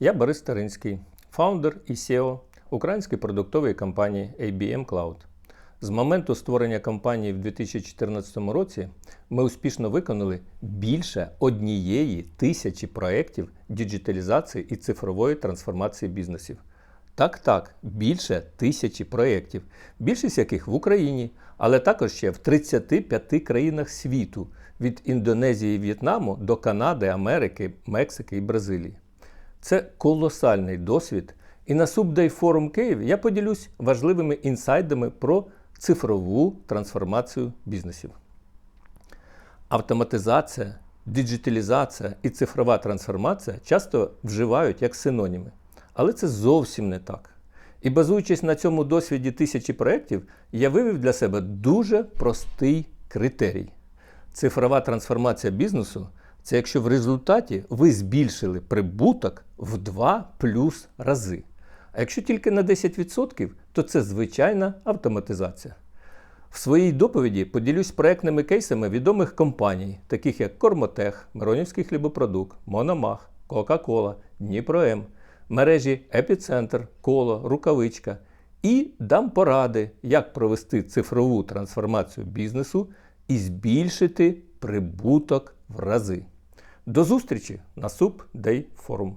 Я Борис Старинський, фаундер і SEO української продуктової компанії ABM Cloud. З моменту створення компанії в 2014 році ми успішно виконали більше однієї тисячі проєктів діджиталізації і цифрової трансформації бізнесів. Так, так, більше тисячі проєктів, більшість яких в Україні, але також ще в 35 країнах світу від Індонезії і В'єтнаму до Канади, Америки, Мексики і Бразилії. Це колосальний досвід, і на Forum Київ я поділюсь важливими інсайдами про цифрову трансформацію бізнесів. Автоматизація, диджиталізація і цифрова трансформація часто вживають як синоніми. Але це зовсім не так. І базуючись на цьому досвіді тисячі проєктів, я вивів для себе дуже простий критерій. Цифрова трансформація бізнесу це якщо в результаті ви збільшили прибуток в 2 плюс рази. А якщо тільки на 10%, то це звичайна автоматизація. В своїй доповіді поділюсь проектними кейсами відомих компаній, таких як Кормотех, Миронівський хлібопродукт, Мономах, Кока-Кола, Дніпром, мережі Епіцентр, Коло, Рукавичка і дам поради, як провести цифрову трансформацію бізнесу і збільшити прибуток в рази. До зустрічі на Subday Forum.